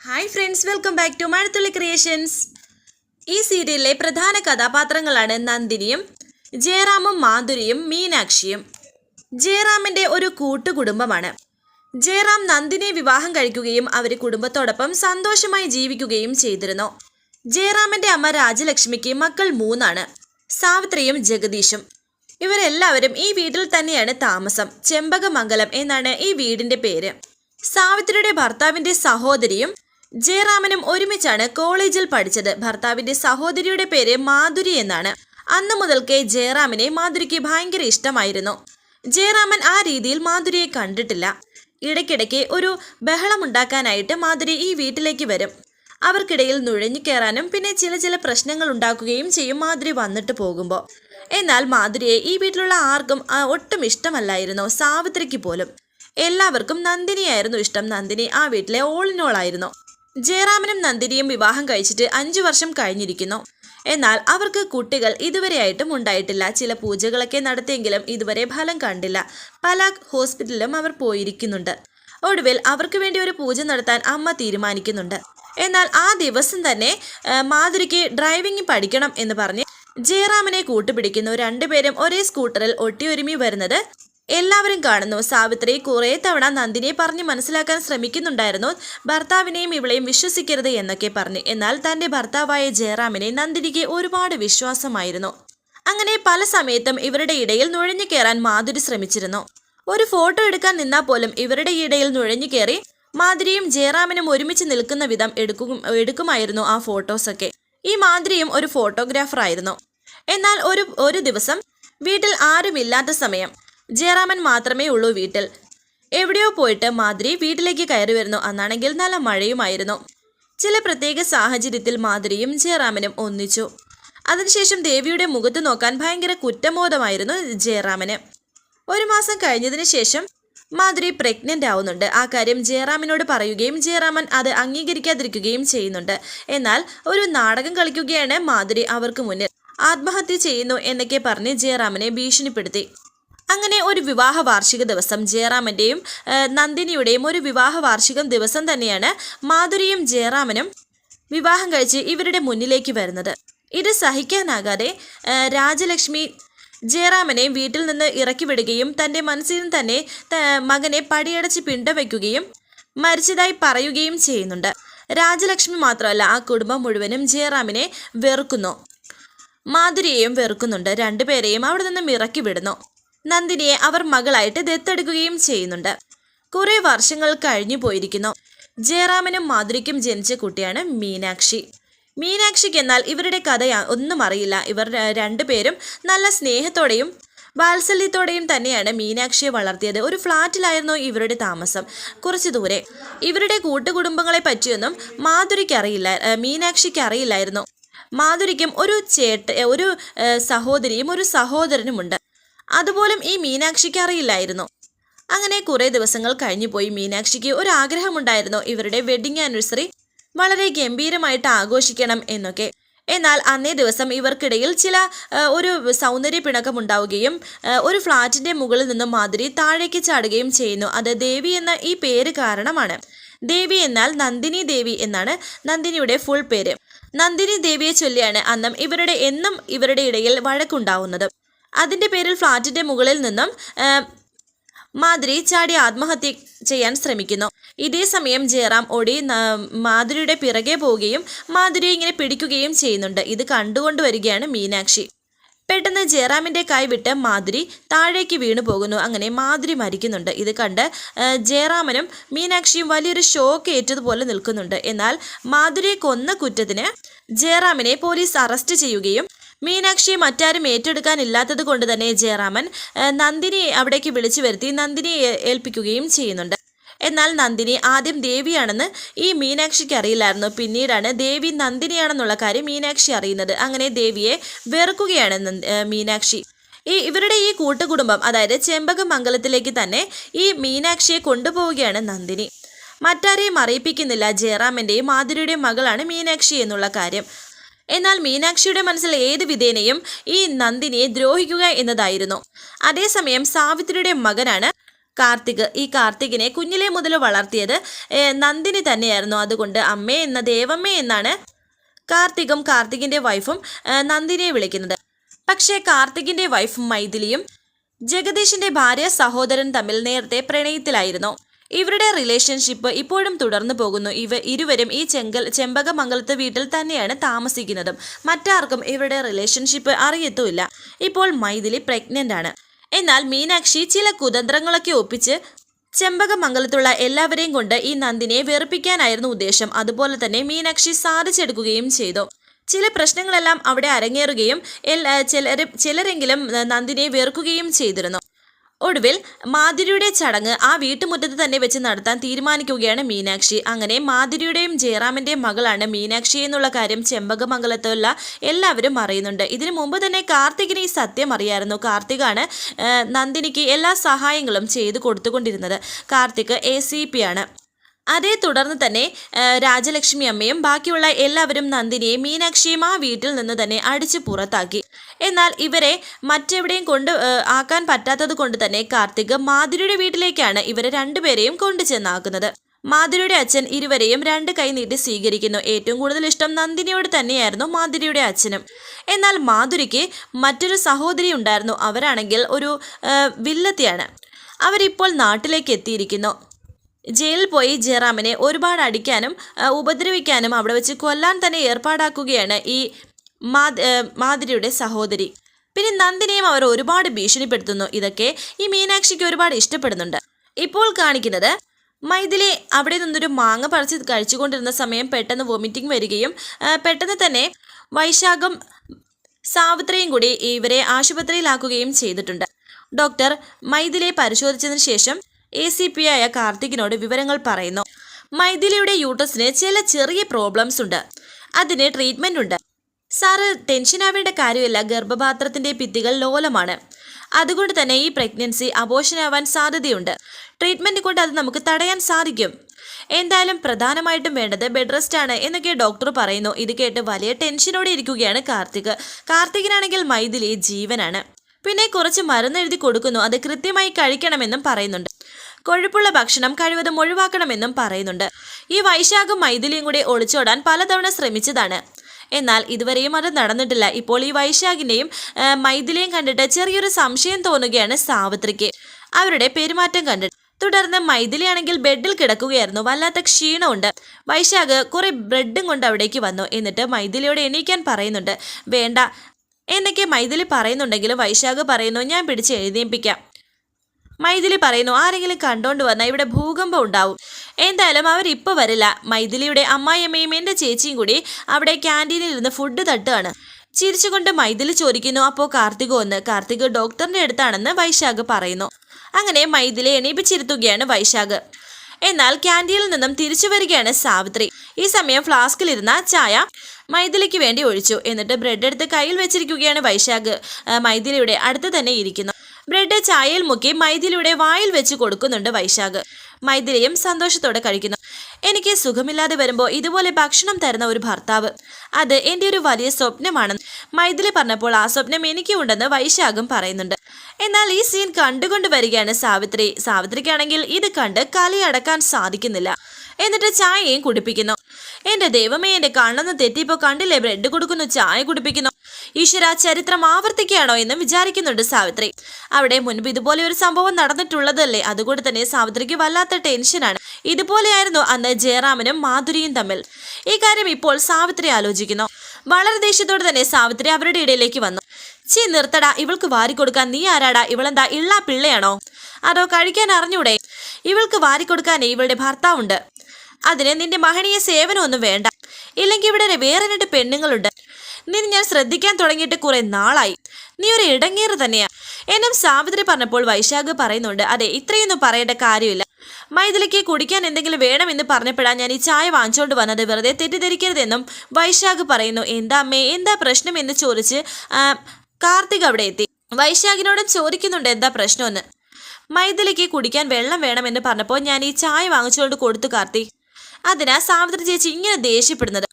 Hi friends welcome back to Mazhathulli creations ഈ സീരിയലിലെ പ്രധാന കഥാപാത്രങ്ങളാണ് നന്ദിനിയും ജയറാമും മാധുരിയും മീനാക്ഷിയും. ജയറാമിന്റെ ഒരു കൂട്ടുകുടുംബമാണ്. ജയറാം നന്ദിനിയെ വിവാഹം കഴിക്കുകയും അവർ കുടുംബത്തോടൊപ്പം സന്തോഷമായി ജീവിക്കുകയും ചെയ്തിരുന്നു. ജയറാമിന്റെ അമ്മ രാജലക്ഷ്മിക്ക് മക്കൾ മൂന്നാണ് സാവിത്രിയും ജഗദീഷും. ഇവരെല്ലാവരും ഈ വീട്ടിൽ തന്നെയാണ് താമസം ചെമ്പകമംഗലം എന്നാണ് ഈ വീടിന്റെ പേര്. സാവിത്രിയുടെ ഭർത്താവിന്റെ സഹോദരിയും ജയറാമനും ഒരുമിച്ചാണ് കോളേജിൽ പഠിച്ചത്. ഭർത്താവിന്റെ സഹോദരിയുടെ പേര് മാധുരി എന്നാണ്. അന്നു മുതൽക്കേ ജയറാമിനെ മാധുരിക്ക് ഭയങ്കര ഇഷ്ടമായിരുന്നു. ജയറാമൻ ആ രീതിയിൽ മാധുരിയെ കണ്ടിട്ടില്ല. ഇടയ്ക്കിടയ്ക്ക് ഒരു ബഹളമുണ്ടാക്കാനായിട്ട് മാധുരി ഈ വീട്ടിലേക്ക് വരും. അവർക്കിടയിൽ നുഴഞ്ഞു കയറാനും പിന്നെ ചില ചില പ്രശ്നങ്ങൾ ഉണ്ടാക്കുകയും ചെയ്യും മാധുരി വന്നിട്ട് പോകുമ്പോൾ. എന്നാൽ മാധുരിയെ ഈ വീട്ടിലുള്ള ആർക്കും ഒട്ടും ഇഷ്ടമല്ലായിരുന്നു സാവിത്രിക്ക് പോലും. എല്ലാവർക്കും നന്ദിനിയായിരുന്നു ഇഷ്ടം. നന്ദിനി ആ വീട്ടിലെ ഓളിനോളായിരുന്നു ജയറാമനും നന്ദിനിയും വിവാഹം കഴിച്ചിട്ട് അഞ്ചു വർഷം കഴിഞ്ഞിരിക്കുന്നു. എന്നാൽ അവർക്ക് കുട്ടികൾ ഇതുവരെയായിട്ടും ഉണ്ടായിട്ടില്ല. ചില പൂജകളൊക്കെ നടത്തിയെങ്കിലും ഇതുവരെ ഫലം കണ്ടില്ല. പല ഹോസ്പിറ്റലിലും അവർ പോയിരിക്കുന്നുണ്ട്. ഒടുവിൽ അവർക്ക് വേണ്ടി ഒരു പൂജ നടത്താൻ അമ്മ തീരുമാനിക്കുന്നുണ്ട്. എന്നാൽ ആ ദിവസം തന്നെ മാധുരിക്ക് ഡ്രൈവിംഗ് പഠിക്കണം എന്ന് പറഞ്ഞ് ജയറാമിനെ കൂട്ടുപിടിക്കുന്നു. രണ്ടുപേരും ഒരേ സ്കൂട്ടറിൽ ഒട്ടിയൊരുമി വരുന്നത് എല്ലാവരും കാണുന്നു. സാവിത്രി കുറേ തവണ നന്ദിനിയെ പറഞ്ഞ് മനസ്സിലാക്കാൻ ശ്രമിക്കുന്നുണ്ടായിരുന്നു. ഭർത്താവിനെയും ഇവളെയും വിശ്വസിക്കരുത് എന്നൊക്കെ പറഞ്ഞു. എന്നാൽ തന്റെ ഭർത്താവായ ജയറാമിനെ നന്ദിനിക്ക് ഒരുപാട് വിശ്വാസമായിരുന്നു. അങ്ങനെ പല സമയത്തും ഇവരുടെ ഇടയിൽ നുഴഞ്ഞു കയറാൻ മാധുരി ശ്രമിച്ചിരുന്നു. ഒരു ഫോട്ടോ എടുക്കാൻ നിന്നാൽ പോലും ഇവരുടെ ഇടയിൽ നുഴഞ്ഞു കയറി മാധുരിയും ജയറാമിനും ഒരുമിച്ച് നിൽക്കുന്ന വിധം എടുക്കും എടുക്കുമായിരുന്നു ആ ഫോട്ടോസൊക്കെ. ഈ മാധുരിയും ഒരു ഫോട്ടോഗ്രാഫർ ആയിരുന്നു എന്നാൽ ഒരു ഒരു ദിവസം വീട്ടിൽ ആരുമില്ലാത്ത സമയം ജയറാമൻ മാത്രമേ ഉള്ളൂ വീട്ടിൽ. എവിടെയോ പോയിട്ട് മാധുരി വീട്ടിലേക്ക് കയറി വരുന്നു. അന്നാണെങ്കിൽ നല്ല മഴയുമായിരുന്നു. ചില പ്രത്യേക സാഹചര്യത്തിൽ മാധുരിയും ജയറാമനും ഒന്നിച്ചു. അതിനുശേഷം ദേവിയുടെ മുഖത്ത് നോക്കാൻ ഭയങ്കര കുറ്റബോധമായിരുന്നു ജയറാമന്. ഒരു മാസം കഴിഞ്ഞതിന് ശേഷം മാധുരി പ്രഗ്നന്റ് ആവുന്നുണ്ട്. ആ കാര്യം ജയറാമിനോട് പറയുകയും ജയറാമൻ അത് അംഗീകരിക്കാതിരിക്കുകയും ചെയ്യുന്നുണ്ട്. എന്നാൽ ഒരു നാടകം കളിക്കുകയാണ് മാധുരി അവർക്ക് മുന്നിൽ. ആത്മഹത്യ ചെയ്യുന്നു എന്നൊക്കെ പറഞ്ഞ് ജയറാമിനെ ഭീഷണിപ്പെടുത്തി. അങ്ങനെ ഒരു വിവാഹ വാർഷിക ദിവസം ജയറാമന്റെയും നന്ദിനിയുടെയും ഒരു വിവാഹ വാർഷികം ദിവസം തന്നെയാണ് മാധുരിയും ജയറാമനും വിവാഹം കഴിച്ച് ഇവരുടെ മുന്നിലേക്ക് വരുന്നത്. ഇത് സഹിക്കാനാകാതെ രാജലക്ഷ്മി ജയറാമനെ വീട്ടിൽ നിന്ന് ഇറക്കി വിടുകയും തന്റെ മനസ്സിൽ തന്നെ മകനെ പടിയടച്ച് പിണ്ടവയ്ക്കുകയും മരിച്ചതായി പറയുകയും ചെയ്യുന്നുണ്ട്. രാജലക്ഷ്മി മാത്രമല്ല ആ കുടുംബം മുഴുവനും ജയറാമിനെ വെറുക്കുന്നു. മാധുരിയെയും വെറുക്കുന്നുണ്ട്. രണ്ടുപേരെയും അവിടെ നിന്നും ഇറക്കി വിടുന്നു. നന്ദിനിയെ അവർ മകളായിട്ട് ദത്തെടുക്കുകയും ചെയ്യുന്നുണ്ട്. കുറെ വർഷങ്ങൾ കഴിഞ്ഞു പോയിരിക്കുന്നു. ജയറാമനും മാധുരിക്കും ജനിച്ച കുട്ടിയാണ് മീനാക്ഷി. മീനാക്ഷിക്ക് എന്നാൽ ഇവരുടെ കഥ ഒന്നും അറിയില്ല. ഇവർ രണ്ടുപേരും നല്ല സ്നേഹത്തോടെയും വാത്സല്യത്തോടെയും തന്നെയാണ് മീനാക്ഷിയെ വളർത്തിയത്. ഒരു ഫ്ലാറ്റിലായിരുന്നു ഇവരുടെ താമസം. കുറച്ചു ദൂരെ. ഇവരുടെ കൂട്ടുകുടുംബങ്ങളെ പറ്റിയൊന്നും മാധുരിക്ക് അറിയില്ല. മീനാക്ഷിക്ക് അറിയില്ലായിരുന്നു. മാധുരിക്കും ഒരു ചേട്ട ഒരു സഹോദരിയും ഒരു സഹോദരനുമുണ്ട്. അതുപോലും ഈ മീനാക്ഷിക്ക് അറിയില്ലായിരുന്നു. അങ്ങനെ കുറേ ദിവസങ്ങൾ കഴിഞ്ഞുപോയി മീനാക്ഷിക്ക് ഒരു ആഗ്രഹമുണ്ടായിരുന്നു ഇവരുടെ വെഡിങ് ആനിവേഴ്സറി വളരെ ഗംഭീരമായിട്ട് ആഘോഷിക്കണം എന്നൊക്കെ. എന്നാൽ അന്നേ ദിവസം ഇവർക്കിടയിൽ ചില ഒരു സൗന്ദര്യ പിണക്കം ഉണ്ടാവുകയും ഒരു ഫ്ലാറ്റിന്റെ മുകളിൽ നിന്നും മാധുരി താഴേക്ക് ചാടുകയും ചെയ്യുന്നു. അത് ദേവി എന്ന ഈ പേര് കാരണമാണ്. ദേവി എന്നാൽ നന്ദിനി ദേവി എന്നാണ് നന്ദിനിയുടെ ഫുൾ പേര്. നന്ദിനി ദേവിയെ ചൊല്ലിയാണ് അന്നും ഇവരുടെ എന്നും ഇവരുടെ ഇടയിൽ വഴക്കുണ്ടാവുന്നത്. അതിന്റെ പേരിൽ ഫ്ലാറ്റിന്റെ മുകളിൽ നിന്നും മാധുരി ചാടി ആത്മഹത്യ ചെയ്യാൻ ശ്രമിക്കുന്നു. ഇതേ സമയം ജയറാം ഓടി മാധുരിയുടെ പിറകെ പോവുകയും മാധുരിയെ ഇങ്ങനെ പിടിക്കുകയും ചെയ്യുന്നുണ്ട്. ഇത് കണ്ടുകൊണ്ട് വരികയാണ് മീനാക്ഷി. പെട്ടെന്ന് ജയറാമിന്റെ കൈ വിട്ട് മാധുരി താഴേക്ക് വീണു പോകുന്നു. അങ്ങനെ മാധുരി മരിക്കുന്നുണ്ട്. ഇത് കണ്ട് ജയറാമനും മീനാക്ഷിയും വലിയൊരു ഷോക്ക് ഏറ്റതുപോലെ നിൽക്കുന്നുണ്ട്. എന്നാൽ മാധുരിയെ കൊന്ന കുറ്റത്തിന് ജയറാമിനെ പോലീസ് അറസ്റ്റ് ചെയ്യുകയും മീനാക്ഷിയെ മറ്റാരും ഏറ്റെടുക്കാനില്ലാത്തത് കൊണ്ട് തന്നെ ജയറാമൻ നന്ദിനി അവിടേക്ക് വിളിച്ചു വരുത്തി നന്ദിനിയെ ഏൽപ്പിക്കുകയും ചെയ്യുന്നുണ്ട്. എന്നാൽ നന്ദിനി ആദ്യം ദേവിയാണെന്ന് ഈ മീനാക്ഷിക്ക് അറിയില്ലായിരുന്നു. പിന്നീടാണ് ദേവി നന്ദിനിയാണെന്നുള്ള കാര്യം മീനാക്ഷി അറിയുന്നത്. അങ്ങനെ ദേവിയെ വെറുക്കുകയാണ് മീനാക്ഷി. ഈ ഇവരുടെ ഈ കൂട്ടുകുടുംബം അതായത് ചെമ്പകമംഗലത്തിലേക്ക് തന്നെ ഈ മീനാക്ഷിയെ കൊണ്ടുപോവുകയാണ് നന്ദിനി. മറ്റാരെയും അറിയിപ്പിക്കുന്നില്ല. ജയറാമിന്റെയും മാധുരിയുടെയും മകളാണ് മീനാക്ഷി എന്നുള്ള കാര്യം. എന്നാൽ മീനാക്ഷിയുടെ മനസ്സിൽ ഏത് വിധേനയും ഈ നന്ദിനിയെ ദ്രോഹിക്കുക എന്നതായിരുന്നു. അതേസമയം സാവിത്രിയുടെ മകനാണ് കാർത്തിക്. ഈ കാർത്തികിനെ കുഞ്ഞിലെ മുതൽ വളർത്തിയത് നന്ദിനി തന്നെയായിരുന്നു. അതുകൊണ്ട് അമ്മേ എന്ന ദേവമ്മേ എന്നാണ് കാർത്തികും കാർത്തികിന്റെ വൈഫും നന്ദിനിയെ വിളിക്കുന്നത്. പക്ഷേ കാർത്തികിന്റെ വൈഫ് മൈഥിലിയും ജഗദീഷിന്റെ ഭാര്യ സഹോദരൻ തമ്മിൽ നേരത്തെ പ്രണയത്തിലായിരുന്നു. ഇവരുടെ റിലേഷൻഷിപ്പ് ഇപ്പോഴും തുടർന്നു പോകുന്നു. ഇവ ഇരുവരും ഈ ചെങ്കൽ ചെമ്പകമംഗലത്ത് വീട്ടിൽ തന്നെയാണ് താമസിക്കുന്നതും. മറ്റാർക്കും ഇവരുടെ റിലേഷൻഷിപ്പ് അറിയത്തുമില്ല. ഇപ്പോൾ മൈഥിലി പ്രഗ്നന്റ് ആണ്. എന്നാൽ മീനാക്ഷി ചില കുതന്ത്രങ്ങളൊക്കെ ഒപ്പിച്ച് ചെമ്പകമംഗലത്തുള്ള എല്ലാവരെയും കൊണ്ട് ഈ നന്ദിനെ വെറുപ്പിക്കാനായിരുന്നു ഉദ്ദേശം. അതുപോലെ തന്നെ മീനാക്ഷി സാധിച്ചെടുക്കുകയും ചെയ്തു. ചില പ്രശ്നങ്ങളെല്ലാം അവിടെ അരങ്ങേറുകയും ചിലരെങ്കിലും നന്ദിനെ വെറുക്കുകയും ചെയ്തിരുന്നു. ഒടുവിൽ മാധുരിയുടെ ചടങ്ങ് ആ വീട്ടുമുറ്റത്ത് തന്നെ വെച്ച് നടത്താൻ തീരുമാനിക്കുകയാണ് മീനാക്ഷി. അങ്ങനെ മാധുരിയുടെയും ജയറാമിന്റെയും മകളാണ് മീനാക്ഷി എന്നുള്ള കാര്യം ചെമ്പകമംഗലത്തുള്ള എല്ലാവരും അറിയുന്നുണ്ട്. ഇതിനു മുമ്പ് തന്നെ കാർത്തികിന് ഈ സത്യം അറിയായിരുന്നു. കാർത്തികാണ് നന്ദിനിക്ക് എല്ലാ സഹായങ്ങളും ചെയ്തു കൊടുത്തുകൊണ്ടിരുന്നത്. കാർത്തിക് എ ആണ്. അതേ തുടർന്ന് തന്നെ രാജലക്ഷ്മി അമ്മയും ബാക്കിയുള്ള എല്ലാവരും നന്ദിനിയെയും മീനാക്ഷിയും ആ വീട്ടിൽ നിന്ന് തന്നെ അടിച്ചു പുറത്താക്കി. എന്നാൽ ഇവരെ മറ്റെവിടെയും കൊണ്ട് ആക്കാൻ പറ്റാത്തത് കൊണ്ട് തന്നെ കാർത്തിക് മാധുരിയുടെ വീട്ടിലേക്കാണ് ഇവരെ രണ്ടുപേരെയും കൊണ്ടുചെന്നാക്കുന്നത് മാധുരിയുടെ അച്ഛൻ ഇരുവരെയും രണ്ട് കൈ നീട്ടി സ്വീകരിക്കുന്നു. ഏറ്റവും കൂടുതൽ ഇഷ്ടം നന്ദിനിയോട് തന്നെയായിരുന്നു മാധുരിയുടെ അച്ഛനും. എന്നാൽ മാധുരിക്ക് മറ്റൊരു സഹോദരി ഉണ്ടായിരുന്നു. അവരാണെങ്കിൽ ഒരു വില്ലത്തിയാണ്. അവരിപ്പോൾ നാട്ടിലേക്ക് എത്തിയിരിക്കുന്നു. ജയിലിൽ പോയി ജയറാമിനെ ഒരുപാട് അടിക്കാനും ഉപദ്രവിക്കാനും അവിടെ വെച്ച് കൊല്ലാൻ തന്നെ ഏർപ്പാടാക്കുകയാണ് ഈ മാതിരിയുടെ സഹോദരി. പിന്നെ നന്ദിനിയും അവർ ഒരുപാട് ഭീഷണിപ്പെടുത്തുന്നു. ഇതൊക്കെ ഈ മീനാക്ഷിക്ക് ഒരുപാട് ഇഷ്ടപ്പെടുന്നുണ്ട്. ഇപ്പോൾ കാണിക്കുന്നത് മൈഥിലി അവിടെ നിന്നൊരു മാങ്ങ പറിച്ച് കഴിച്ചുകൊണ്ടിരുന്ന സമയം പെട്ടെന്ന് വൊമിറ്റിംഗ് വരികയും പെട്ടെന്ന് തന്നെ വൈശാഖം സാവിത്രിയും കൂടി ഇവരെ ആശുപത്രിയിലാക്കുകയും ചെയ്തിട്ടുണ്ട്. ഡോക്ടർ മൈഥിലിയെ പരിശോധിച്ചതിന് ശേഷം എ സി പി ആയ കാർത്തികിനോട് വിവരങ്ങൾ പറയുന്നു. മൈഥിലിയുടെ യൂട്ടസിന് ചില ചെറിയ പ്രോബ്ലംസ് ഉണ്ട്. അതിന് ട്രീറ്റ്മെന്റ് ഉണ്ട്. സാറ് ടെൻഷൻ ആവേണ്ട കാര്യമില്ല. ഗർഭപാത്രത്തിന്റെ ഭിത്തികൾ ലോലമാണ്. അതുകൊണ്ട് തന്നെ ഈ പ്രഗ്നൻസി അബോഷനാവാൻ സാധ്യതയുണ്ട്. ട്രീറ്റ്മെന്റ് കൊണ്ട് അത് നമുക്ക് തടയാൻ സാധിക്കും. എന്തായാലും പ്രധാനമായിട്ടും വേണ്ടത് ബെഡ് റെസ്റ്റ് ആണ് എന്നൊക്കെ ഡോക്ടർ പറയുന്നു. ഇത് കേട്ട് വലിയ ടെൻഷനോടെ ഇരിക്കുകയാണ് കാർത്തിക്. കാർത്തികിനാണെങ്കിൽ മൈഥിലി ജീവനാണ്. പിന്നെ കുറച്ച് മരുന്ന് എഴുതി കൊടുക്കുന്നു. അത് കൃത്യമായി കഴിക്കണമെന്നും പറയുന്നുണ്ട്. കൊഴുപ്പുള്ള ഭക്ഷണം കഴിവതും ഒഴിവാക്കണമെന്നും പറയുന്നുണ്ട്. ഈ വൈശാഖും മൈഥിലിയും കൂടി ഒളിച്ചോടാൻ പലതവണ ശ്രമിച്ചതാണ്. എന്നാൽ ഇതുവരെയും അത് നടന്നിട്ടില്ല. ഇപ്പോൾ ഈ വൈശാഖിനെയും മൈഥിലിയും കണ്ടിട്ട് ചെറിയൊരു സംശയം തോന്നുകയാണ് സാവിത്രിക്ക്. അവരുടെ പെരുമാറ്റം കണ്ടിട്ട്. തുടർന്ന് മൈഥിലിയാണെങ്കിൽ ബെഡിൽ കിടക്കുകയായിരുന്നു. വല്ലാത്ത ക്ഷീണമുണ്ട്. വൈശാഖ് കുറേ ബ്രെഡും കൊണ്ട് അവിടേക്ക് വന്നു. എന്നിട്ട് മൈഥിലിയോട് എണീക്കാൻ പറയുന്നുണ്ട്. വേണ്ട എന്നൊക്കെ മൈഥിലി പറയുന്നുണ്ടെങ്കിലും വൈശാഖ് പറയുന്നു ഞാൻ പിടിച്ച് എഴുന്നേൽപ്പിക്കാം മൈഥിലി പറയുന്നു ആരെങ്കിലും കണ്ടോണ്ട് വന്നാൽ ഇവിടെ ഭൂകമ്പം ഉണ്ടാവും. എന്തായാലും അവരിപ്പോൾ വരില്ല. മൈഥിലിയുടെ അമ്മായിയമ്മയും എന്റെ ചേച്ചിയും കൂടി അവിടെ ക്യാന്റീനിൽ ഇരുന്ന് ഫുഡ് തട്ടുകയാണ്. ചിരിച്ചുകൊണ്ട് മൈഥിലി ചോദിക്കുന്നു അപ്പോൾ കാർത്തിക് ഒന്ന് കാർത്തിക് ഡോക്ടറിന്റെ അടുത്താണെന്ന് വൈശാഖ് പറയുന്നു. അങ്ങനെ മൈഥിലി എണീപ്പിച്ചിരുത്തുകയാണ് വൈശാഖ്. എന്നാൽ ക്യാന്റീനിൽ നിന്നും തിരിച്ചു വരികയാണ് സാവിത്രി. ഈ സമയം ഫ്ലാസ്കിലിരുന്ന ചായ മൈഥിലിക്ക് വേണ്ടി ഒഴിച്ചു. എന്നിട്ട് ബ്രെഡ് എടുത്ത് കയ്യിൽ വെച്ചിരിക്കുകയാണ് വൈശാഖ്. മൈഥിലിയുടെ അടുത്ത് തന്നെ ഇരിക്കുന്നു. ബ്രെഡ് ചായയിൽ മുക്കി മൈഥിലിയുടെ വായിൽ വെച്ച് കൊടുക്കുന്നുണ്ട് വൈശാഖ്. മൈഥിലിയും സന്തോഷത്തോടെ കഴിക്കുന്നു. എനിക്ക് സുഖമില്ലാതെ വരുമ്പോൾ ഇതുപോലെ ഭക്ഷണം തരുന്ന ഒരു ഭർത്താവ്. അത് എന്റെ ഒരു വലിയ സ്വപ്നമാണ്. മൈഥിലി പറഞ്ഞപ്പോൾ ആ സ്വപ്നം എനിക്കും ഉണ്ടെന്ന് വൈശാഖും പറയുന്നുണ്ട്. എന്നാൽ ഈ സീൻ കണ്ടുകൊണ്ട് വരികയാണ് സാവിത്രി. സാവിത്രിക്കാണെങ്കിൽ ഇത് കണ്ട് കലി അടക്കാൻ സാധിക്കുന്നില്ല. എന്നിട്ട് ചായയും കുടിപ്പിക്കുന്നു. എന്റെ ദൈവമേ എന്റെ കണ്ണെന്ന് തെറ്റിപ്പോ കണ്ടില്ലേ? ബ്രെഡ് കൊടുക്കുന്നു ചായ കുടിപ്പിക്കുന്നു. ഈശ്വര ചരിത്രം ആവർത്തിക്കുകയാണോ എന്ന് വിചാരിക്കുന്നുണ്ട് സാവിത്രി. അവിടെ മുൻപ് ഇതുപോലെ ഒരു സംഭവം നടന്നിട്ടുള്ളതല്ലേ? അതുകൊണ്ട് തന്നെ സാവിത്രിക്ക് വല്ലാത്ത ടെൻഷനാണ് ഇതുപോലെയായിരുന്നു അന്ന് ജയറാമനും മാധുരിയും തമ്മിൽ. ഈ കാര്യം ഇപ്പോൾ സാവിത്രി ആലോചിക്കുന്നു. വളരെ ദേഷ്യത്തോടെ തന്നെ സാവിത്രി അവരുടെ ഇടയിലേക്ക് വന്നു. ചീ നിർത്തടാ. ഇവൾക്ക് വാരിക്കൊടുക്കാൻ നീ ആരാടാ? ഇവളെന്താ ഇള്ള പിള്ളയാണോ? അതോ കഴിക്കാൻ അറിഞ്ഞൂടെ? ഇവൾക്ക് വാരിക്കൊടുക്കാൻ ഇവളുടെ ഭർത്താവുണ്ട്. അതിന് നിന്റെ മഹനീയ സേവനമൊന്നും വേണ്ട. ഇല്ലെങ്കിൽ ഇവിടെ വേറെ രണ്ട് പെണ്ണുങ്ങളുണ്ട്. നിന്നെ ഞാൻ ശ്രദ്ധിക്കാൻ തുടങ്ങിയിട്ട് കുറെ നാളായി. നീ ഒരു ഇടങ്ങേറ് തന്നെയാ. എന്നും സാവിത്രി പറഞ്ഞപ്പോൾ വൈശാഖ് പറയുന്നുണ്ട് അതെ ഇത്രയൊന്നും പറയേണ്ട കാര്യമില്ല. മൈഥിലിക്ക് കുടിക്കാൻ എന്തെങ്കിലും വേണമെന്ന് പറഞ്ഞപ്പോഴാണ് ഞാൻ ഈ ചായ വാങ്ങിച്ചുകൊണ്ട് വന്നത്. വെറുതെ തെറ്റിദ്ധരിക്കരുതെന്നും വൈശാഖ് പറയുന്നു. എന്താ അമ്മേ എന്താ പ്രശ്നം? എന്ന് ചോദിച്ച് കാർത്തിക് അവിടെ എത്തി. വൈശാഖിനോട് ചോദിക്കുന്നുണ്ട് എന്താ പ്രശ്നമെന്ന്? മൈഥിലിക്ക് കുടിക്കാൻ വെള്ളം വേണമെന്ന് പറഞ്ഞപ്പോൾ ഞാൻ ഈ ചായ വാങ്ങിച്ചുകൊണ്ട് കൊടുത്തു കാർത്തി അതിനാ സാവിത്രി ചേച്ചി ഇങ്ങനെ ദേഷ്യപ്പെടുന്നത്?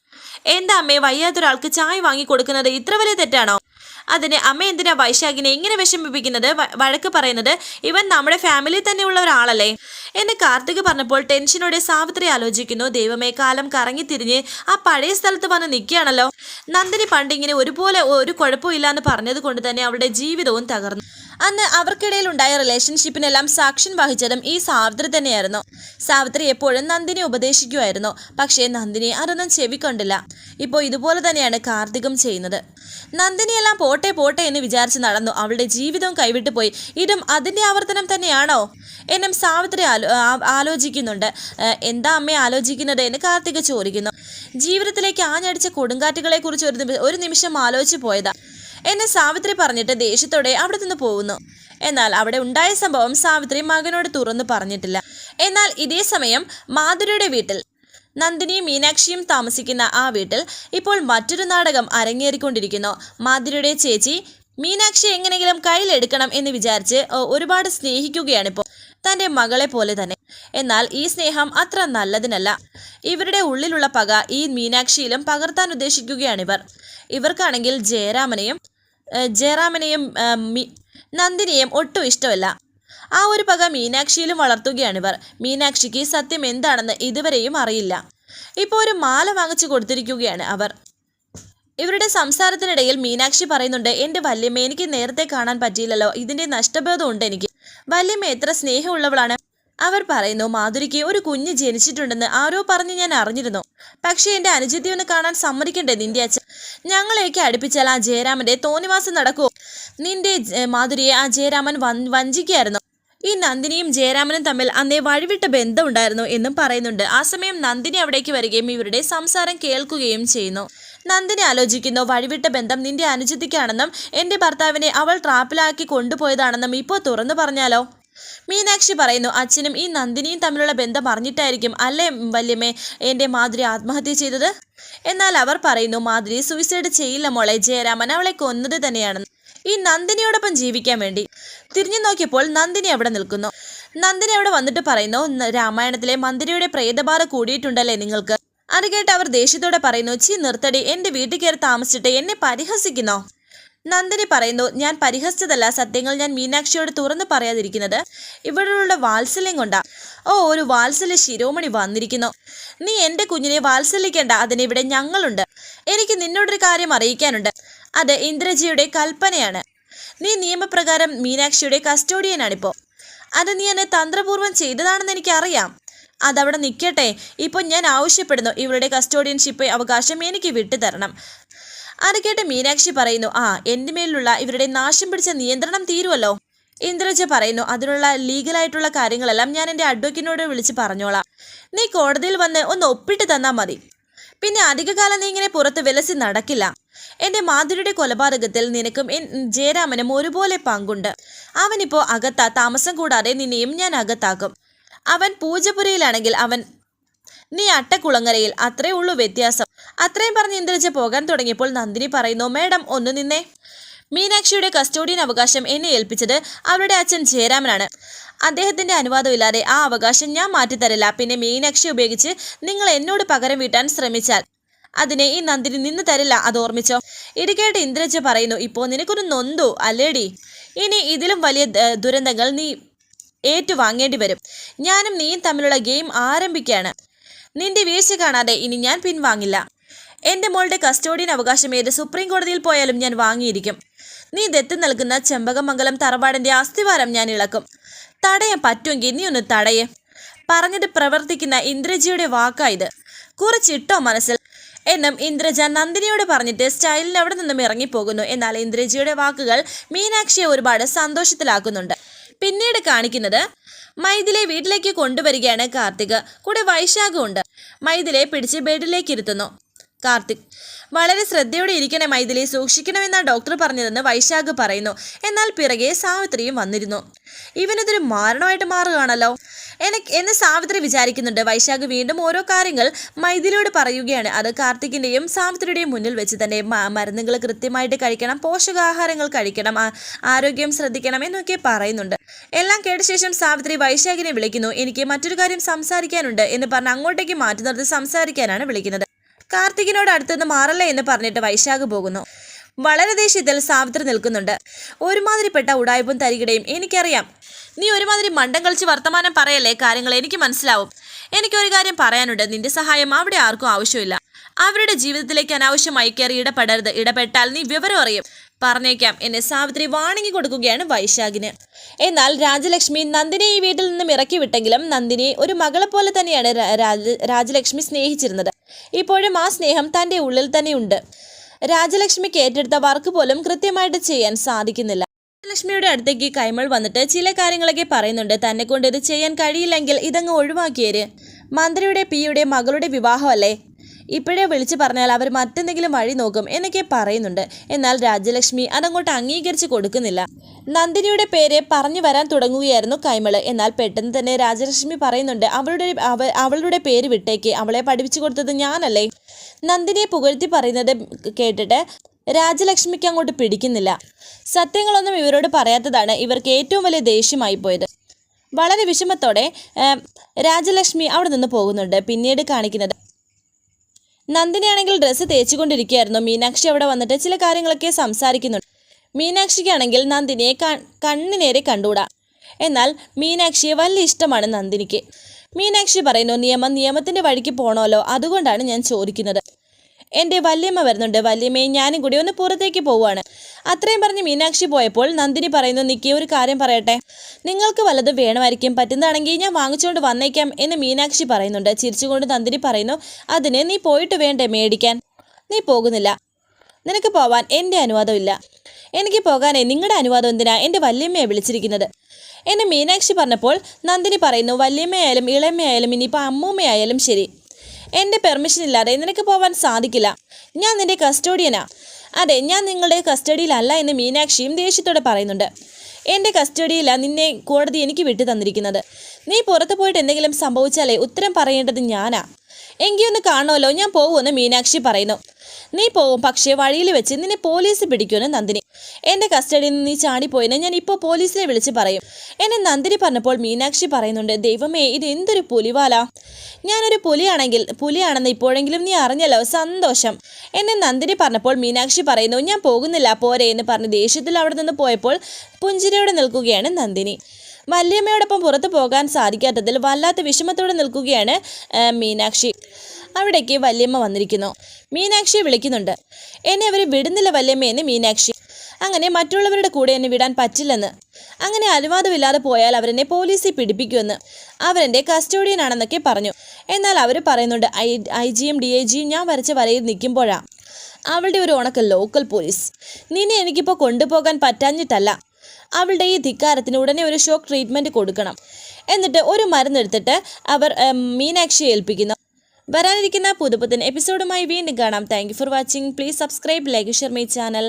എന്താ അമ്മേ വയ്യാത്തൊരാൾക്ക് ചായ വാങ്ങി കൊടുക്കുന്നത് ഇത്ര വലിയ തെറ്റാണോ? അതിന് അമ്മ എന്തിനാ വൈശാഖിനെ ഇങ്ങനെ വിഷമിപ്പിക്കുന്നത്? വഴക്ക് പറയുന്നത് ഇവൻ നമ്മുടെ ഫാമിലി തന്നെയുള്ള ഒരാളല്ലേ? എന്ന് കാർത്തിക് പറഞ്ഞപ്പോൾ ടെൻഷനോടെ സാവിത്രി ആലോചിക്കുന്നു. ദൈവമേ കാലം കറങ്ങി തിരിഞ്ഞ് ആ പഴയ സ്ഥലത്ത് വന്ന് നിൽക്കുകയാണല്ലോ. നന്ദിനി പണ്ടിങ്ങനെ ഒരുപോലെ ഒരു കുഴപ്പമില്ല എന്ന് പറഞ്ഞത് കൊണ്ട് തന്നെ അവളുടെ ജീവിതവും തകർന്നു. അന്ന് അവർക്കിടയിൽ ഉണ്ടായ റിലേഷൻഷിപ്പിനെല്ലാം സാക്ഷ്യം വഹിച്ചതും ഈ സാവിത്രി തന്നെയായിരുന്നു. സാവിത്രി എപ്പോഴും നന്ദിനി ഉപദേശിക്കുമായിരുന്നു. പക്ഷേ നന്ദിനി അതൊന്നും ചെവിക്കൊണ്ടില്ല ഇപ്പോൾ ഇതുപോലെ തന്നെയാണ് കാർത്തികം ചെയ്യുന്നത്. നന്ദിനിയെല്ലാം പോട്ടെ പോട്ടെ എന്ന് വിചാരിച്ച് നടന്നു. അവളുടെ ജീവിതവും കൈവിട്ടു പോയി. ഇതും അതിന്റെ ആവർത്തനം തന്നെയാണോ? എന്നും സാവിത്രി ആലോ ആലോചിക്കുന്നുണ്ട്. എന്താ അമ്മയെ ആലോചിക്കുന്നത് എന്ന് കാർത്തിക ചോദിക്കുന്നു. ജീവിതത്തിലേക്ക് ആഞ്ഞടിച്ച കൊടുങ്കാറ്റുകളെക്കുറിച്ച് ഒരു ഒരു നിമിഷം ആലോചിച്ച് പോയതാ. എന്നെ സാവിത്രി പറഞ്ഞിട്ട് ദേഷ്യത്തോടെ അവിടെ നിന്ന് പോകുന്നു. എന്നാൽ അവിടെ ഉണ്ടായ സംഭവം സാവിത്രി മകനോട് തുറന്നു പറഞ്ഞിട്ടില്ല. എന്നാൽ ഇതേ സമയം മാധുരിയുടെ വീട്ടിൽ നന്ദിനിയും മീനാക്ഷിയും താമസിക്കുന്ന ആ വീട്ടിൽ ഇപ്പോൾ മറ്റൊരു നാടകം അരങ്ങേറിക്കൊണ്ടിരിക്കുന്നു. മാധുരിയുടെ ചേച്ചി മീനാക്ഷി എങ്ങനെയെങ്കിലും കയ്യിലെടുക്കണം എന്ന് വിചാരിച്ച് ഒരുപാട് സ്നേഹിക്കുകയാണിപ്പോൾ. തന്റെ മകളെ പോലെ തന്നെ. എന്നാൽ ഈ സ്നേഹം അത്ര നല്ലതിനല്ല. ഇവരുടെ ഉള്ളിലുള്ള പക ഈ മീനാക്ഷിയിലും പകർത്താൻ ഉദ്ദേശിക്കുകയാണിവർ ഇവർക്കാണെങ്കിൽ ജയരാമനെയും ജയറാമനെയും നന്ദിനിയും ഒട്ടും ഇഷ്ടമല്ല. ആ ഒരു പക മീനാക്ഷിയിലും വളർത്തുകയാണിവർ മീനാക്ഷിക്ക് സത്യം എന്താണെന്ന് ഇതുവരെയും അറിയില്ല. ഇപ്പോൾ ഒരു മാല വാങ്ങിച്ചു കൊടുത്തിരിക്കുകയാണ് അവർ. ഇവരുടെ സംസാരത്തിനിടയിൽ മീനാക്ഷി പറയുന്നുണ്ട് എന്റെ വല്യമ്മ എനിക്ക് നേരത്തെ കാണാൻ പറ്റിയില്ലല്ലോ. ഇതിന്റെ നഷ്ടബോധമുണ്ട് എനിക്ക്. വല്യമ്മ എത്ര സ്നേഹമുള്ളവളാണ്. അവർ പറയുന്നു മാധുരിക്ക് ഒരു കുഞ്ഞ് ജനിച്ചിട്ടുണ്ടെന്ന് ആരോ പറഞ്ഞ് ഞാൻ അറിഞ്ഞിരുന്നു. പക്ഷേ എന്റെ അനുജത്തി ഒന്ന് കാണാൻ സമ്മതിക്കണ്ടേ നിന്റെ അച്ഛൻ? ഞങ്ങളെയൊക്കെ അടുപ്പിച്ചാൽ ആ ജയരാമന്റെ തോന്നിവാസം നടക്കുമോ നിന്റെ മാധുരിയെ ആ ജയരാമൻ വഞ്ചിക്കായിരുന്നു ഈ നന്ദിനിയും ജയരാമനും തമ്മിൽ അന്നേ വഴിവിട്ട ബന്ധമുണ്ടായിരുന്നു എന്നും പറയുന്നുണ്ട്. ആ സമയം നന്ദിനി അവിടേക്ക് വരികയും ഇവരുടെ സംസാരം കേൾക്കുകയും ചെയ്യുന്നു. നന്ദിനി ആലോചിക്കുന്നു. വഴിവിട്ട ബന്ധം നിന്റെ അനുചിതിക്കാണെന്നും എന്റെ ഭർത്താവിനെ അവൾ ട്രാപ്പിലാക്കി കൊണ്ടുപോയതാണെന്നും ഇപ്പോൾ തുറന്നു പറഞ്ഞാലോ? മീനാക്ഷി പറയുന്നു അച്ഛനും ഈ നന്ദിനിയും തമ്മിലുള്ള ബന്ധം അറിഞ്ഞിട്ടായിരിക്കും അല്ലേ വല്യമ്മേ എന്റെ മാധുരി ആത്മഹത്യ ചെയ്തത്? എന്നാൽ അവർ പറയുന്നു മാധുരി സൂയിസൈഡ് ചെയ്യില്ല മോളെ. ജയരാമൻ അവളെ കൊന്നത് തന്നെയാണ്. ഈ നന്ദിനിയോടൊപ്പം ജീവിക്കാൻ വേണ്ടി. തിരിഞ്ഞു നോക്കിയപ്പോൾ നന്ദിനി അവിടെ നിൽക്കുന്നു. നന്ദിനി അവിടെ വന്നിട്ട് പറയുന്നു രാമായണത്തിലെ മന്ദിരയുടെ പ്രേതബാധ കൂടിയിട്ടുണ്ടല്ലേ നിങ്ങൾക്ക്? അത് കേട്ട് അവർ ദേഷ്യത്തോടെ പറയുന്നു ചി നിർത്തടി. എന്റെ വീട്ടിൽ കയറി താമസിച്ചിട്ട് എന്നെ പരിഹസിക്കുന്നോ? നന്ദിനി പറയുന്നു ഞാൻ പരിഹസിച്ചതല്ല. സത്യങ്ങൾ ഞാൻ മീനാക്ഷിയോട് തുറന്നു പറയാതിരിക്കുന്നത് ഇവിടെയുള്ള വാത്സല്യം കൊണ്ടാ. ഓ ഒരു വാത്സല്യ ശിരോമണി വന്നിരിക്കുന്നു. നീ എന്റെ കുഞ്ഞിനെ വാത്സല്യിക്കേണ്ട. അതിനിവിടെ ഞങ്ങളുണ്ട്. എനിക്ക് നിന്നോടൊരു കാര്യം അറിയിക്കാനുണ്ട്. അത് ഇന്ദ്രജിയുടെ കൽപ്പനയാണ്. നീ നിയമപ്രകാരം മീനാക്ഷിയുടെ കസ്റ്റോഡിയനാണിപ്പോൾ അത് നീ എന്നെ തന്ത്രപൂർവം ചെയ്തതാണെന്ന് എനിക്കറിയാം. അതവിടെ നിൽക്കട്ടെ ഇപ്പോൾ ഞാൻ ആവശ്യപ്പെടുന്നു ഇവരുടെ കസ്റ്റോഡിയൻഷിപ്പ് അവകാശം എനിക്ക് വിട്ടുതരണം. അത് കേട്ട് മീനാക്ഷി പറയുന്നു ആ എന്റെ മേലുള്ള ഇവരുടെ നാശം പിടിച്ച നിയന്ത്രണം തീരുമല്ലോ ഇന്ദ്രജ പറയുന്നു അതിനുള്ള ലീഗലായിട്ടുള്ള കാര്യങ്ങളെല്ലാം ഞാൻ എന്റെ അഡ്വക്കറ്റിനോട് വിളിച്ച് പറഞ്ഞോളാം. നീ കോടതിയിൽ വന്ന് ഒന്ന് ഒപ്പിട്ട് തന്നാൽ മതി. പിന്നെ അധികകാലം നീ ഇങ്ങനെ പുറത്ത് വിലസി നടക്കില്ല. എന്റെ മാധുരിയുടെ കൊലപാതകത്തിൽ നിനക്കും ജയരാമനും ഒരുപോലെ പങ്കുണ്ട്. അവനിപ്പോൾ അകത്താ താമസം കൂടാതെ നിന്നെയും ഞാൻ അകത്താക്കും. അവൻ പൂജപുരയിലാണെങ്കിൽ അവൻ നീ അട്ടക്കുളങ്ങരയിൽ. അത്രേ ഉള്ളൂ വ്യത്യാസം. അത്രയും പറഞ്ഞ് ഇന്ദ്രജ പോകാൻ തുടങ്ങിയപ്പോൾ നന്ദിനി പറയുന്നു മേഡം ഒന്ന് നിന്നേ. മീനാക്ഷിയുടെ കസ്റ്റോഡിയൻ അവകാശം എന്നെ ഏൽപ്പിച്ചത് അവരുടെ അച്ഛൻ ജയരാമനാണ്. അദ്ദേഹത്തിന്റെ അനുവാദമില്ലാതെ ആ അവകാശം ഞാൻ മാറ്റിത്തരില്ല. പിന്നെ മീനാക്ഷി ഉപയോഗിച്ച് നിങ്ങൾ എന്നോട് പകരം വീട്ടാൻ ശ്രമിച്ചാൽ അതിനെ ഈ നന്ദിനി നിന്ന് തരില്ല അത് ഓർമ്മിച്ചോ? ഇത് കേട്ട് ഇന്ദ്രജ പറയുന്നു ഇപ്പോൾ നിനക്കൊരു നൊന്തു അല്ലേടി? ഇനി ഇതിലും വലിയ ദുരന്തങ്ങൾ നീ ഏറ്റുവാങ്ങേണ്ടി വരും. ഞാനും നീയും തമ്മിലുള്ള ഗെയിം ആരംഭിക്കുകയാണ്. നിന്റെ വീഴ്ച കാണാതെ ഇനി ഞാൻ പിൻവാങ്ങില്ല. എന്റെ മോളുടെ കസ്റ്റോഡിയൻ അവകാശം ഏത് സുപ്രീം കോടതിയിൽ പോയാലും ഞാൻ വാങ്ങിയിരിക്കും. നീ ദത്ത് നൽകുന്ന ചെമ്പകമംഗലം തറവാടിന്റെ അസ്ഥിവാരം ഞാൻ ഇളക്കും. തടയാൻ പറ്റുമെങ്കിൽ നീ ഒന്ന് തടയേ. പറഞ്ഞത് പ്രവർത്തിക്കുന്ന ഇന്ദ്രജിയുടെ വാക്കായത് കുറച്ചിട്ടോ മനസ്സിൽ. എന്നും ഇന്ദ്രജ നന്ദിനിയോട് പറഞ്ഞിട്ട് സ്റ്റൈലിന് അവിടെ നിന്നും ഇറങ്ങിപ്പോകുന്നു. എന്നാൽ ഇന്ദ്രജിയുടെ വാക്കുകൾ മീനാക്ഷിയെ ഒരുപാട് സന്തോഷത്തിലാക്കുന്നുണ്ട്. പിന്നീട് കാണിക്കുന്നത് മൈഥിലെ വീട്ടിലേക്ക് കൊണ്ടുവരികയാണ് കാർത്തിക്. കൂടെ വൈശാഖുണ്ട് മൈഥിലെ പിടിച്ച് ബെഡിലേക്ക് ഇരുത്തുന്നു. കാർത്തിക്. വളരെ ശ്രദ്ധയോടെ ഇരിക്കണേ മൈഥിലി സൂക്ഷിക്കണമെന്നാണ് ഡോക്ടർ പറഞ്ഞതെന്ന് വൈശാഖ് പറയുന്നു. എന്നാൽ പിറകെ സാവിത്രിയും വന്നിരുന്നു. ഇവനിതൊരു മാരണമായിട്ട് മാറുകയാണല്ലോ. എനിക്ക് എന്ന് സാവിത്രി വിചാരിക്കുന്നുണ്ട്. വൈശാഖ് വീണ്ടും ഓരോ കാര്യങ്ങൾ മൈഥിലിയോട് പറയുകയാണ്. അത് കാർത്തികിന്റെയും സാവിത്രിയുടെയും മുന്നിൽ വെച്ച് തന്നെ മരുന്നുകൾ കൃത്യമായിട്ട് കഴിക്കണം പോഷകാഹാരങ്ങൾ കഴിക്കണം ആരോഗ്യം ശ്രദ്ധിക്കണം എന്നൊക്കെ പറയുന്നുണ്ട്. എല്ലാം കേട്ട ശേഷം സാവിത്രി വൈശാഖിനെ വിളിക്കുന്നു. എനിക്ക് മറ്റൊരു കാര്യം സംസാരിക്കാനുണ്ട് എന്ന് പറഞ്ഞ് അങ്ങോട്ടേക്ക് മാറ്റി നിർത്തി സംസാരിക്കാനാണ് വിളിക്കുന്നത്. കാർത്തികിനോട് അടുത്തുനിന്ന് മാറല്ലേ എന്ന് പറഞ്ഞിട്ട് വൈശാഖ് പോകുന്നു. വളരെ ദേഷ്യത്തിൽ സാവിത്രി നിൽക്കുന്നുണ്ട്. ഒരുമാതിരിപ്പെട്ട ഉടായ്പും തരികിടയും എനിക്കറിയാം. നീ ഒരുമാതിരി മണ്ടം കളിച്ച് വർത്തമാനം പറയല്ലേ കാര്യങ്ങൾ എനിക്ക് മനസ്സിലാവും. എനിക്കൊരു കാര്യം പറയാനുണ്ട്. നിന്റെ സഹായം അവിടെ ആർക്കും ആവശ്യമില്ല. അവരുടെ ജീവിതത്തിലേക്ക് അനാവശ്യമായി കയറി ഇടപെടരുത്. ഇടപെട്ടാൽ നീ വിവരം അറിയും. പറഞ്ഞേക്കാം. എന്നെ സാവിത്രി വാണിങ്ങി കൊടുക്കുകയാണ് വൈശാഖിന്. എന്നാൽ രാജലക്ഷ്മി നന്ദിനെ ഈ വീട്ടിൽ നിന്നും ഇറക്കി വിട്ടെങ്കിലും നന്ദിനെ ഒരു മകളെ പോലെ തന്നെയാണ് രാജലക്ഷ്മി സ്നേഹിച്ചിരുന്നത്. ഇപ്പോഴും ആ സ്നേഹം തന്റെ ഉള്ളിൽ തന്നെയുണ്ട്. രാജലക്ഷ്മിക്ക് ഏറ്റെടുത്ത വർക്ക് പോലും കൃത്യമായിട്ട് ചെയ്യാൻ സാധിക്കുന്നില്ല. ലക്ഷ്മിയുടെ അടുത്തേക്ക് കൈമൾ വന്നിട്ട് ചില കാര്യങ്ങളൊക്കെ പറയുന്നുണ്ട്. തന്നെ കൊണ്ട് ഇത് ചെയ്യാൻ കഴിയില്ലെങ്കിൽ ഇതങ്ങ് ഒഴിവാക്കിയേര്. മന്ത്രിയുടെ പിയുടെ മകളുടെ വിവാഹമല്ലേ? ഇപ്പോഴേ വിളിച്ചു പറഞ്ഞാൽ അവർ മറ്റെന്തെങ്കിലും വഴി നോക്കും എന്നൊക്കെ പറയുന്നുണ്ട്. എന്നാൽ രാജലക്ഷ്മി അതങ്ങോട്ട് അംഗീകരിച്ച് കൊടുക്കുന്നില്ല. നന്ദിനിയുടെ പേര് പറഞ്ഞു വരാൻ തുടങ്ങുകയായിരുന്നു കൈമൾ. എന്നാൽ പെട്ടെന്ന് തന്നെ രാജലക്ഷ്മി പറയുന്നുണ്ട് അവളുടെ അവ- അവളുടെ പേര് വിട്ടേക്ക്. അവളെ പഠിപ്പിച്ചു കൊടുത്തത് ഞാനല്ലേ? നന്ദിനിയെ പുകഴ്ത്തി പറയുന്നത് കേട്ടിട്ട് രാജലക്ഷ്മിക്ക് അങ്ങോട്ട് പിടിക്കുന്നില്ല. സത്യങ്ങളൊന്നും ഇവരോട് പറയാത്തതാണ്. ഇവർക്ക് ഏറ്റവും വലിയ ദേഷ്യമായി പോയത്. വളരെ വിഷമത്തോടെ രാജലക്ഷ്മി അവിടെ നിന്ന് പോകുന്നുണ്ട് പിന്നീട് കാണിക്കുന്നത്. നന്ദിനിയാണെങ്കിൽ ഡ്രസ്സ് തേച്ചുകൊണ്ടിരിക്കുകയായിരുന്നു. മീനാക്ഷി അവിടെ വന്നിട്ട് ചില കാര്യങ്ങളൊക്കെ സംസാരിക്കുന്നുണ്ട്. മീനാക്ഷിക്കാണെങ്കിൽ നന്ദിനിയെ കണ്ണിനേരെ കണ്ണു നേരെ കണ്ടുകൂടാ. എന്നാൽ മീനാക്ഷിയെ വലിയ ഇഷ്ടമാണ് നന്ദിനിക്ക്. മീനാക്ഷി പറയുന്നു നിയമം നിയമത്തിന്റെ വഴിക്ക് പോണോലോ? അതുകൊണ്ടാണ് ഞാൻ ചോദിക്കുന്നത്. എന്റെ വല്യമ്മ വരുന്നുണ്ട്. വല്യമ്മയും ഞാനും കൂടി ഒന്ന് പുറത്തേക്ക് പോവുകയാണ്. അത്രയും പറഞ്ഞ് മീനാക്ഷി പോയപ്പോൾ നന്ദിനി പറയുന്നു നിക്കി ഒരു കാര്യം പറയട്ടെ. നിങ്ങൾക്ക് വല്ലതും വേണമായിരിക്കും. പറ്റുന്നതാണെങ്കിൽ ഞാൻ വാങ്ങിച്ചുകൊണ്ട് വന്നേക്കാം എന്ന് മീനാക്ഷി പറയുന്നുണ്ട്. ചിരിച്ചുകൊണ്ട് നന്ദിനി പറയുന്നു അതിന് നീ പോയിട്ട് വേണ്ടേ മേടിക്കാൻ? നീ പോകുന്നില്ല. നിനക്ക് പോവാൻ എന്റെ അനുവാദമില്ല എനിക്ക് പോകാനേ നിങ്ങളുടെ അനുവാദം എന്തിനാ? എന്റെ വല്യമ്മയെ വിളിച്ചിരിക്കുന്നത്. എന്നെ മീനാക്ഷി പറഞ്ഞപ്പോൾ നന്ദിനി പറയുന്നു വല്യമ്മയായാലും ഇളയമ്മയായാലും ഇനിയിപ്പോൾ അമ്മൂമ്മയായാലും ശരി. എന്റെ പെർമിഷൻ ഇല്ലാതെ നിനക്ക് പോവാൻ സാധിക്കില്ല. ഞാൻ നിന്റെ കസ്റ്റോഡിയനാ അതെ ഞാൻ നിങ്ങളുടെ കസ്റ്റഡിയിലല്ല എന്ന് മീനാക്ഷിയും ദേഷ്യത്തോടെ പറയുന്നുണ്ട്. എന്റെ കസ്റ്റഡിയിലാണ് നിന്നെ കോടതി എനിക്ക് വിട്ടു തന്നിരിക്കുന്നത്. നീ പുറത്തു പോയിട്ട് എന്തെങ്കിലും സംഭവിച്ചാലേ ഉത്തരം പറയേണ്ടത് ഞാനാ. എങ്കിൽ ഒന്ന് കാണുമല്ലോ. ഞാൻ പോകുമെന്ന് മീനാക്ഷി പറയുന്നു. നീ പോവും. പക്ഷേ വഴിയിൽ വെച്ച് നിന്നെ പോലീസ് പിടിക്കുമെന്ന് നന്ദിനി. എന്റെ കസ്റ്റഡിയിൽ നിന്ന് നീ ചാടിപ്പോയെന്ന് ഞാൻ ഇപ്പോൾ പോലീസിനെ വിളിച്ച് പറയും. എന്നെ നന്ദിനി പറഞ്ഞപ്പോൾ മീനാക്ഷി പറയുന്നുണ്ട് ദൈവമേ ഇത് എന്തൊരു പുലിവാല. ഞാനൊരു പുലിയാണെങ്കിൽ പുലിയാണെന്ന് ഇപ്പോഴെങ്കിലും നീ അറിഞ്ഞല്ലോ. സന്തോഷം. എന്നെ നന്ദിനി പറഞ്ഞപ്പോൾ മീനാക്ഷി പറയുന്നു ഞാൻ പോകുന്നില്ല പോരെ എന്ന് പറഞ്ഞ് ദേഷ്യത്തിൽ അവിടെ നിന്ന് പോയപ്പോൾ പുഞ്ചിരിയോടെ നിൽക്കുകയാണ് നന്ദിനി. വല്യമ്മയോടൊപ്പം പുറത്തു പോകാൻ സാധിക്കാത്തതിൽ വല്ലാത്ത വിഷമത്തോടെ നിൽക്കുകയാണ് മീനാക്ഷി. അവിടേക്ക് വല്യമ്മ വന്നിരിക്കുന്നു. മീനാക്ഷിയെ വിളിക്കുന്നുണ്ട്. എന്നെ അവർ വിടുന്നില്ല വല്യമ്മയെന്ന് മീനാക്ഷി. അങ്ങനെ മറ്റുള്ളവരുടെ കൂടെ എന്നെ വിടാൻ പറ്റില്ലെന്ന്. അങ്ങനെ അനുവാദമില്ലാതെ പോയാൽ അവരെന്നെ പോലീസിൽ പിടിപ്പിക്കുമെന്ന്. അവരെന്റെ കസ്റ്റോഡിയനാണെന്നൊക്കെ പറഞ്ഞു. എന്നാൽ അവർ പറയുന്നുണ്ട് ഐ ഐ ജിയും ഡി ഐ ജിയും ഞാൻ വരച്ച വരയിൽ നിൽക്കുമ്പോഴാണ് അവളുടെ ഒരു ഉണക്ക ലോക്കൽ പോലീസ് നിന്നെ എനിക്കിപ്പോൾ കൊണ്ടുപോകാൻ പറ്റാഞ്ഞിട്ടല്ല. അവളുടെ ഈ ധിക്കാരത്തിന് ഉടനെ ഒരു ഷോക്ക് ട്രീറ്റ്മെന്റ് കൊടുക്കണം. എന്നിട്ട് ഒരു മരുന്നെടുത്തിട്ട് അവർ മീനാക്ഷിയെ ഏൽപ്പിക്കുന്നു. വരാനിരിക്കുന്ന പുതുപുത്തൻ എപ്പിസോഡുമായി വീണ്ടും കാണാം. Thank for watching please subscribe like share my channel